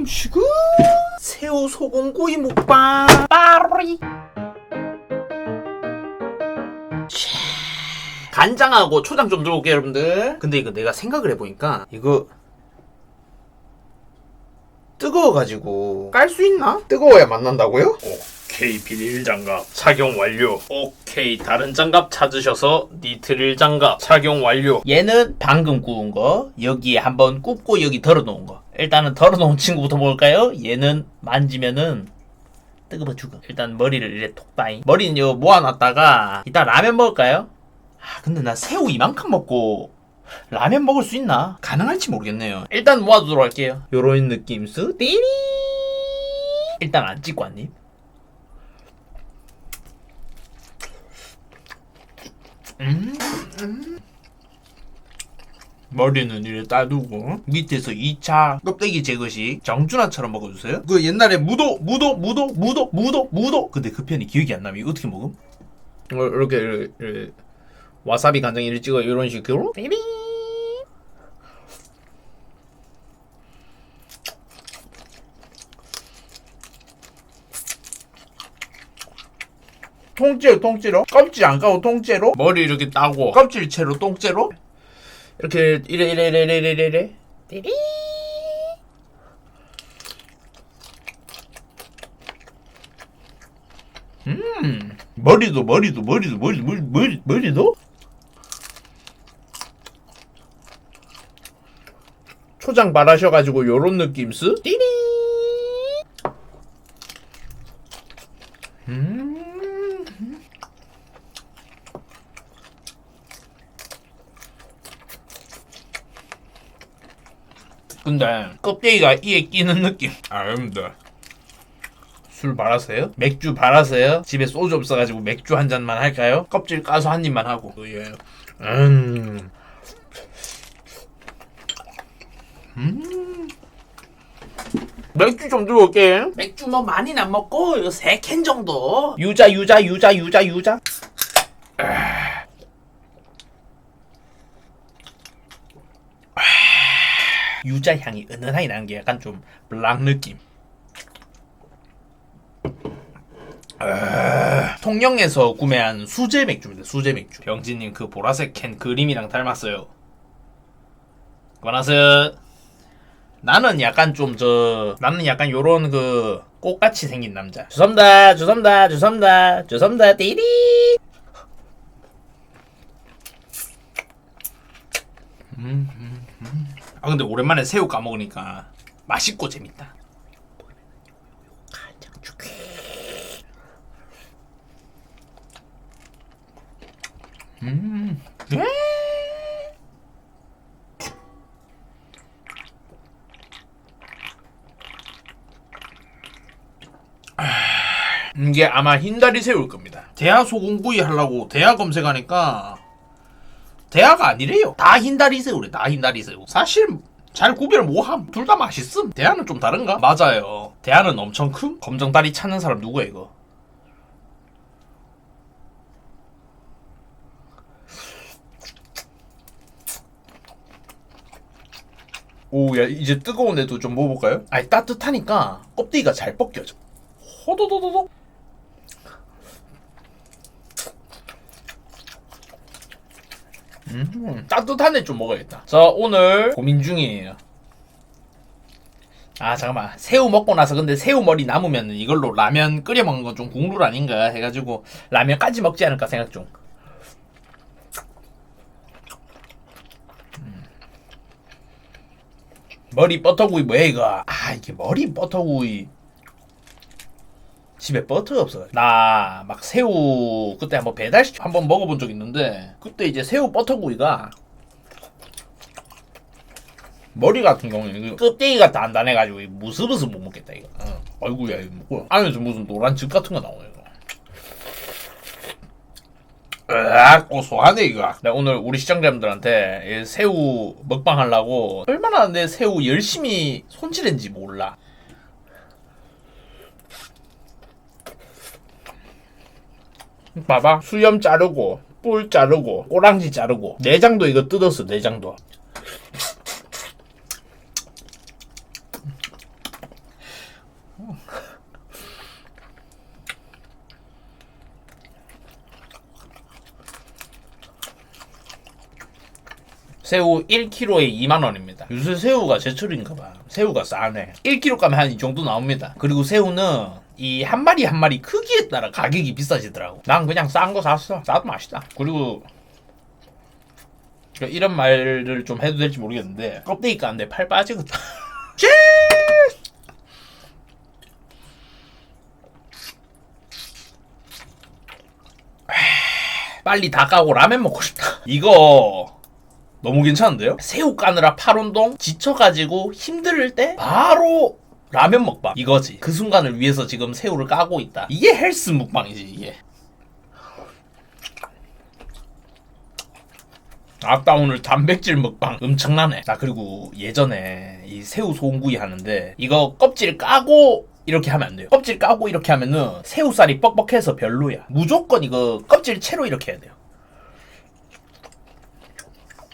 음식은 새우 소금 구이 먹방. 빠리. 간장하고 초장 좀 들어올게요 여러분들. 근데 이거 내가 생각을 해보니까 이거 뜨거워가지고 깔 수 있나? 뜨거워야 만난다고요? 오케이 비닐 장갑 착용 완료 오케이 다른 장갑 찾으셔서 니트릴 장갑 착용 완료 얘는 방금 구운 거 여기에 한번 굽고 여기 덜어놓은 거 일단은 덜어놓은 친구부터 먹을까요? 얘는 만지면은 뜨거워 죽어 일단 머리를 이래 톡다잉 머리는 이거 모아놨다가 이따 라면 먹을까요? 아 근데 나 새우 이만큼 먹고 라면 먹을 수 있나? 가능할지 모르겠네요. 일단 모아두도록 할게요. 요런 느낌 스 띠리 일단 안 찍고 한입. 음, 음. 머리는 이래 따두고 밑에서 2차 껍데기 제거식 정준하처럼 먹어주세요. 그 옛날에 무도 무도 무도 무도 무도 무도 근데 그 편이 기억이 안 나면 이거 어떻게 먹음? 어, 이렇게, 이렇게, 이렇게 와사비 간장이를 찍어 이런 식으로 통째로 통째로? 껍질 안 까고 통째로? 머리 이렇게 따고. 껍질 채로 통째로? 이렇게 이래 이래 이래 이래 이래 이래. 띠리. 음 머리도 머리도 머리도 머리 머리 머리 머리도? 초장 바라셔가지고 요런 느낌 쓰 띠리 음 근데 껍데기가 이에 끼는 느낌 아닙니다 술 바라세요? 맥주 바라세요? 집에 소주 없어가지고 맥주 한 잔만 할까요? 껍질 까서 한 입만 하고 예. 음. 음. 맥주 좀 들어올게. 맥주 뭐 많이는 안 먹고 이거 세캔 정도. 유자 유자 유자 유자 유자. 아. 아. 유자 향이 은은하게 나는 게 약간 좀 블랑 느낌. 아, 통영에서 구매한 수제 맥주입니다. 수제 맥주. 병진님 그 보라색 캔 그림이랑 닮았어요. 그만하세요. 나는 약간 좀 저 나는 약간 요런 그 꽃같이 생긴 남자. 죄송합니다. 죄송합니다. 죄송합니다. 죄송합니다. 띠리. 음. 아 근데 오랜만에 새우 까먹으니까 맛있고 재밌다. 음. 예? 이게 아마 흰다리 새우일 겁니다. 대하 소금구이 하려고 대하 검색하니까 대하가 아니래요. 다 흰다리 새우래. 다 흰다리 새우. 사실 잘 구별 못함. 둘 다 맛있음. 대하는 좀 다른가? 맞아요. 대하는 엄청 큰 검정 다리 찾는 사람 누구야 이거? 오, 야, 이제 뜨거운 애도 좀 먹어볼까요? 아니, 따뜻하니까 껍데기가 잘 벗겨져. 호도도도도. 음, 따뜻한 애 좀 먹어야겠다. 자, 오늘 고민 중이에요. 아, 잠깐만. 새우 먹고 나서 근데 새우 머리 남으면 이걸로 라면 끓여 먹는 건 좀 국룰 아닌가 해가지고 라면까지 먹지 않을까 생각 중. 머리 버터구이 뭐야 이거 아 이게 머리 버터구이 집에 버터가 없어 나막 새우 그때 한번 배달시켜 한번 먹어본 적 있는데 그때 이제 새우 버터구이가 머리 같은 경우에는 그 껍데기가 단단해가지고 무스무스 못 먹겠다 이거. 어. 아이고야 이거 뭐야 안에서 무슨 노란 즙 같은 거 나오네 이거. 으악 고소하네 이거. 내가 오늘 우리 시청자분들한테 이 새우 먹방 하려고 얼마나 내 새우 열심히 손질했는지 몰라 봐봐 수염 자르고 뿔 자르고 꼬랑지 자르고 내장도 이거 뜯었어 내장도 새우 1kg에 2만원입니다. 요새 새우가 제철인가봐. 새우가 싸네. 1kg 가면 한 이 정도 나옵니다. 그리고 새우는 이 한 마리 한 마리 크기에 따라 가격이 비싸지더라고. 난 그냥 싼 거 샀어. 싸도 맛있다. 그리고 이런 말을 좀 해도 될지 모르겠는데 껍데기 까는데 팔 빠지겠다. 씨! 빨리 다 까고 라면 먹고 싶다. 이거 너무 괜찮은데요? 새우 까느라 팔 운동 지쳐가지고 힘들 때 바로 라면 먹방 이거지. 그 순간을 위해서 지금 새우를 까고 있다. 이게 헬스 먹방이지 이게. 아따 오늘 단백질 먹방 엄청나네. 자 그리고 예전에 이 새우 소금구이 하는데 이거 껍질 까고 이렇게 하면 안 돼요. 껍질 까고 이렇게 하면은 새우살이 뻑뻑해서 별로야. 무조건 이거 껍질 채로 이렇게 해야 돼요.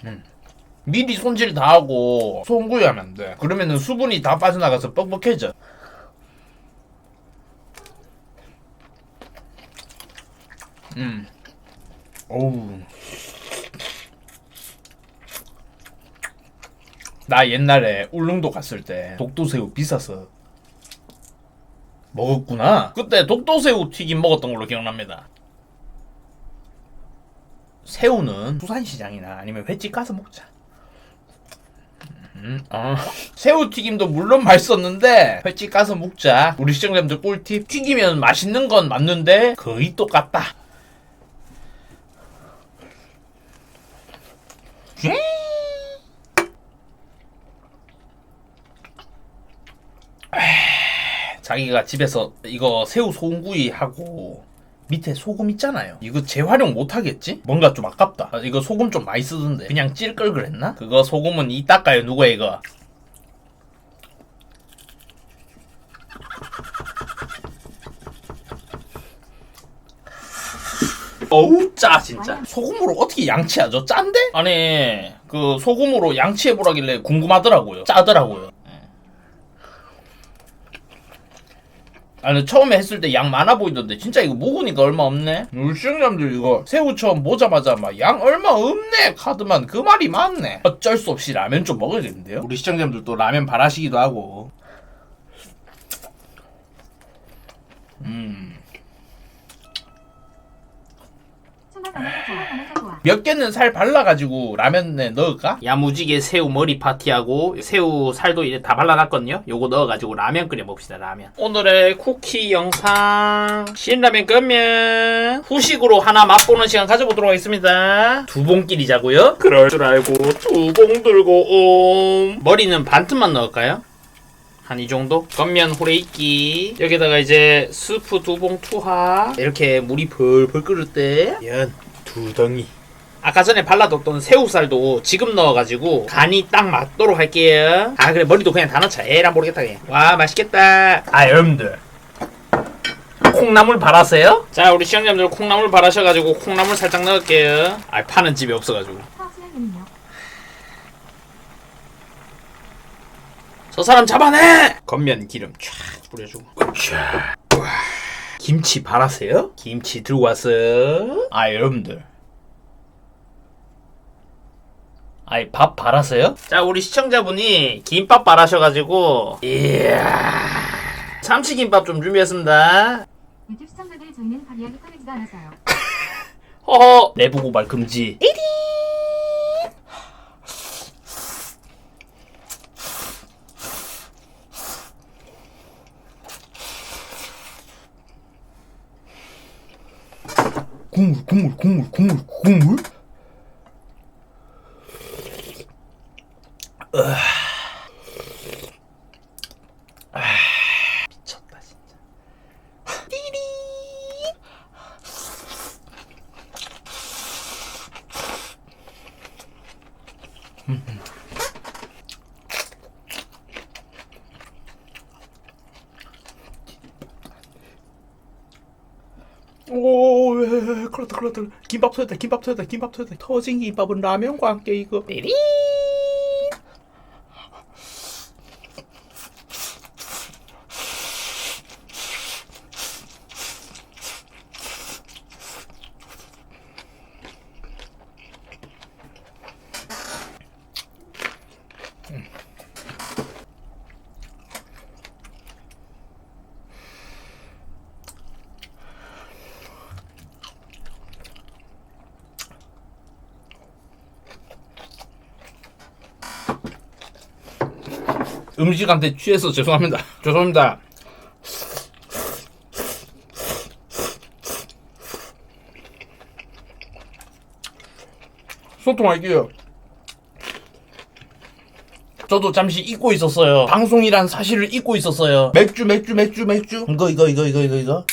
음. 미리 손질 다 하고 소금구이 하면 안 돼. 그러면은 수분이 다 빠져나가서 뻑뻑해져. 음. 어우. 나 옛날에 울릉도 갔을 때 독도새우 비싸서 먹었구나. 그때 독도새우 튀김 먹었던 걸로 기억납니다. 새우는 부산시장이나 아니면 횟집 가서 먹자. 음, 어. 새우 튀김도 물론 맛있었는데 횟집 가서 먹자. 우리 시청자분들 꿀팁 튀기면 맛있는 건 맞는데 거의 똑같다. 자기가 집에서 이거 새우 소금구이 하고 밑에 소금 있잖아요. 이거 재활용 못 하겠지? 뭔가 좀 아깝다. 아, 이거 소금 좀 많이 쓰던데. 그냥 찔 걸 그랬나? 그거 소금은 이따가요 누구야 이거? 어우 짜 진짜 소금으로 어떻게 양치하죠? 짠데? 아니 그 소금으로 양치해보라길래 궁금하더라고요 짜더라고요 아니 처음에 했을 때 양 많아 보이던데. 진짜 이거 먹으니까 얼마 없네? 우리 시청자분들 이거 새우 처음 보자마자 막 양 얼마 없네? 카드만 그 말이 맞네. 어쩔 수 없이 라면 좀 먹어야겠는데요? 우리 시청자분들도 라면 바라시기도 하고. 음 몇 개는 살 발라가지고 라면에 넣을까? 야무지게 새우 머리 파티하고 새우 살도 이제 다 발라놨거든요. 요거 넣어가지고 라면 끓여 봅시다. 라면. 오늘의 쿠키 영상 신라면 끓면 후식으로 하나 맛보는 시간 가져보도록 하겠습니다. 두 봉끼리 자고요. 그럴 줄 알고 두 봉 들고 옴. 머리는 반틈만 넣을까요? 한 이 정도? 겉면 후레이끼. 여기다가 이제 스프 두 봉 투하. 이렇게 물이 벌벌 끓을 때면 두 덩이. 아까 전에 발라뒀던 새우살도 지금 넣어가지고 간이 딱 맞도록 할게요. 아 그래. 머리도 그냥 다 넣자. 에라 모르겠다 그냥. 와 맛있겠다. 아 여러분들. 콩나물 바라세요? 자 우리 시청자분들 콩나물 바라셔가지고 콩나물 살짝 넣을게요. 아 파는 집이 없어가지고 저 사람 잡아내! 겉면 기름 쫙 뿌려주고 쫙 와. 김치 바라세요? 김치 들고 왔어 아 여러분들 아이 밥 바라세요? 자 우리 시청자분이 김밥 바라셔가지고 이야 참치김밥 좀 준비했습니다 유튜브 시청자들 저희는 발이하게 꺼내지도 않았어요. 허허 내부 고발 금지 국물 국물 국물 국물? 국물 미쳤다 진짜. 오, 왜, 큰일 났다, 큰일 났다. 김밥 터졌다, 김밥 터졌다, 김밥 터졌다. 터진 김밥은 라면과 함께 이거. 삐리! 음식한테 취해서 죄송합니다. 죄송합니다. 소통할게요. 저도 잠시 잊고 있었어요. 방송이란 사실을 잊고 있었어요. 맥주, 맥주, 맥주, 맥주. 이거, 이거, 이거, 이거, 이거, 이거.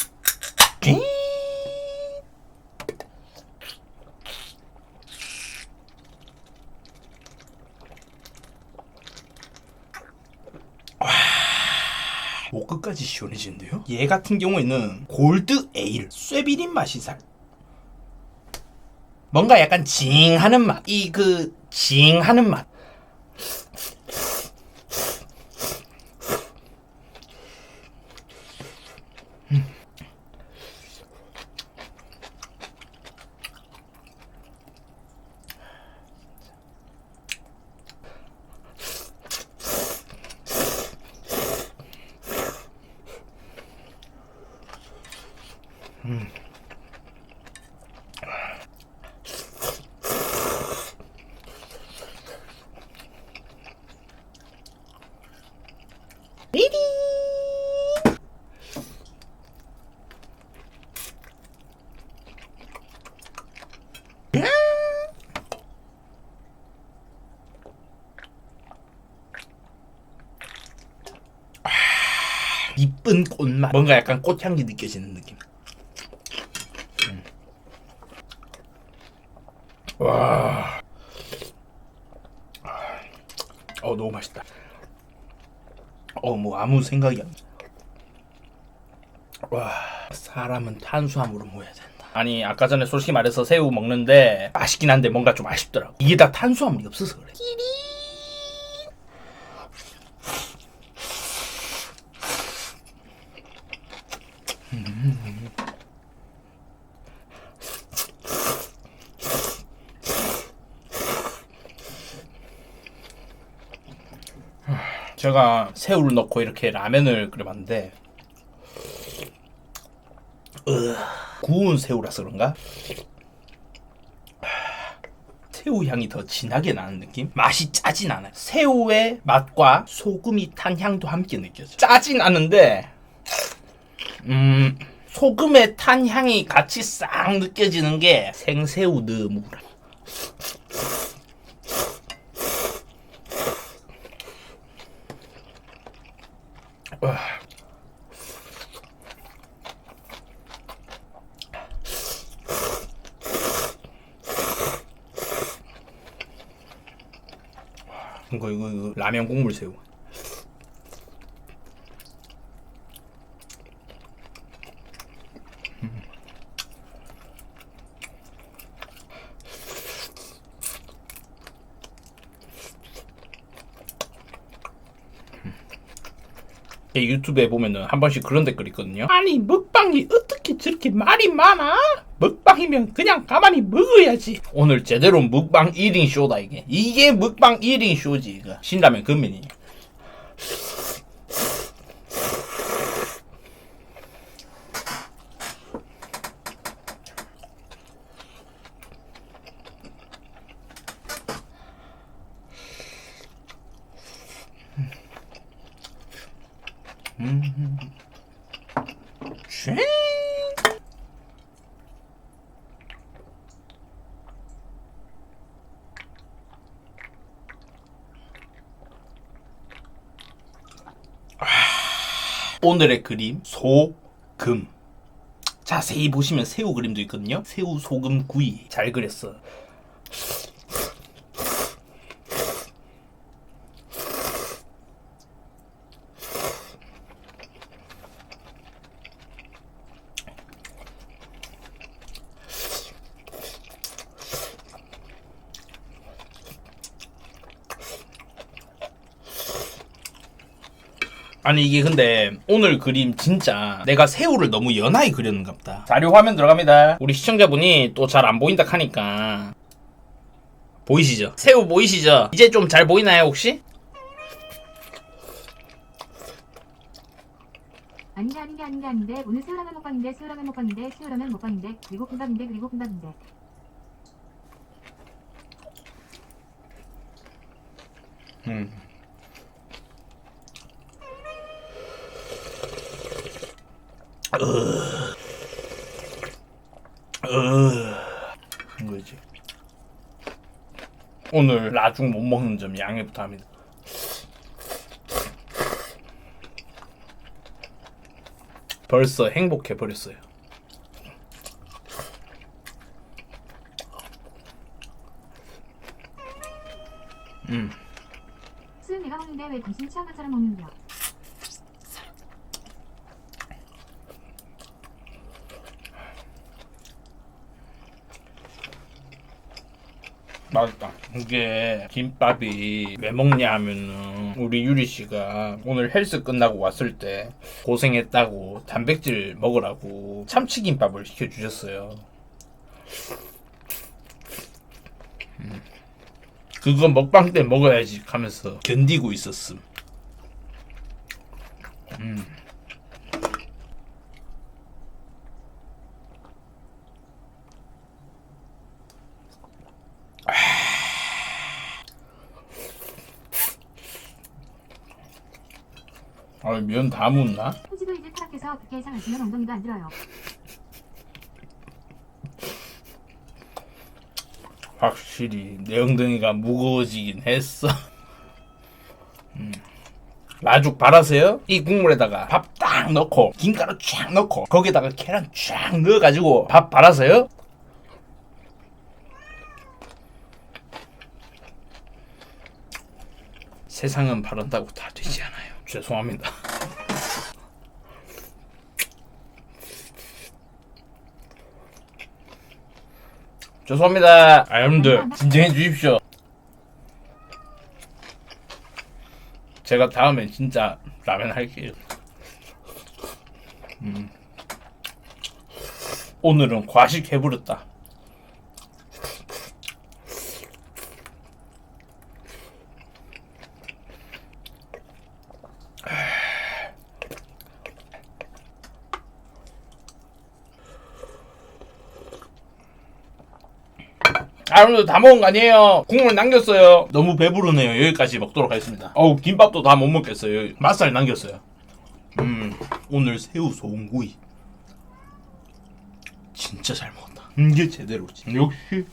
끝까지 시원해지는데요? 얘 같은 경우에는 골드 에일, 쇠비린 맛이 살. 뭔가 약간 징 하는 맛. 이 그 징 하는 맛. 이쁜 꽃맛. 뭔가 약간 꽃향기 느껴지는 느낌. 음. 와. 어 너무 맛있다. 어 뭐 아무 생각이 안 나. 와 사람은 탄수화물을 모여야 된다. 아니 아까 전에 솔직히 말해서 새우 먹는데 맛있긴 한데 뭔가 좀 아쉽더라고. 이게 다 탄수화물이 없어서 그래. 제가 새우를 넣고 이렇게 라면을 끓여봤는데 으, 구운 새우라서 그런가? 새우 향이 더 진하게 나는 느낌? 맛이 짜진 않아요. 새우의 맛과 소금이 탄 향도 함께 느껴져요. 짜진 않은데, 음, 소금의 탄 향이 같이 싹 느껴지는 게 생새우 느무라. 이거 이거 이거 라면 국물 새우. 제 유튜브에 보면은 한 번씩 그런 댓글 있거든요. 아니 먹방이 어떻게 저렇게 말이 많아? 먹방이면 그냥 가만히 먹어야지. 오늘 제대로 먹방 1인 쇼다 이게. 이게 먹방 1인 쇼지 이거. 신라면 금면이. 오늘의 그림 소금. 자세히 보시면 새우 그림도 있거든요. 새우 소금 구이. 잘 그렸어 아니 이게 근데 오늘 그림 진짜 내가 새우를 너무 연하게 그렸는가 보다 자료 화면 들어갑니다 우리 시청자분이 또 잘 안 보인다 하니까 보이시죠? 새우 보이시죠? 이제 좀 잘 보이나요 혹시? 아닌게 아닌게 아닌게 아닌데 오늘 새우라면 먹방인데 새우라면 먹방인데 새우라면 먹방인데 그리고 김밥인데 그리고 김밥인데 음. 이거지. 오늘 나중 못 먹는 점 양해 부탁합니다. 벌써 행복해 버렸어요. 술 내가 먹는데 왜 당신 취한 것처럼 먹는겨? 맛있다. 이게 김밥이 왜 먹냐 하면은 우리 유리 씨가 오늘 헬스 끝나고 왔을 때 고생했다고 단백질 먹으라고 참치김밥을 시켜주셨어요. 음. 그거 먹방 때 먹어야지 하면서 견디고 있었음. 음. 아, 면 다 묻나? 호지도 이제 타락해서 그렇게 이상 안 쓰면 엉덩이도 안 들어요. 확실히 내 엉덩이가 무거워지긴 했어. 음. 라죽 발라서요. 이 국물에다가 밥 딱 넣고 김가루 쫙 넣고 거기다가 계란 쫙 넣어가지고 밥 발라서요. 세상은 바른다고 다 되지 않아요. 죄송합니다. 죄송합니다. 아, 여러분들 진정해 주십시오. 제가 다음에 진짜 라면 할게요. 음. 오늘은 과식 해버렸다. 아, 여러분들 다 먹은 거 아니에요? 국물 남겼어요. 너무 배부르네요. 여기까지 먹도록 하겠습니다. 어우, 김밥도 다 못 먹겠어요. 맛살 남겼어요. 음, 오늘 새우 소금구이. 진짜 잘 먹었다. 이게 제대로지. 역시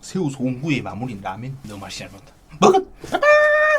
새우 소금구이 마무리 라면 너무 맛있게 잘 먹었다. 먹었!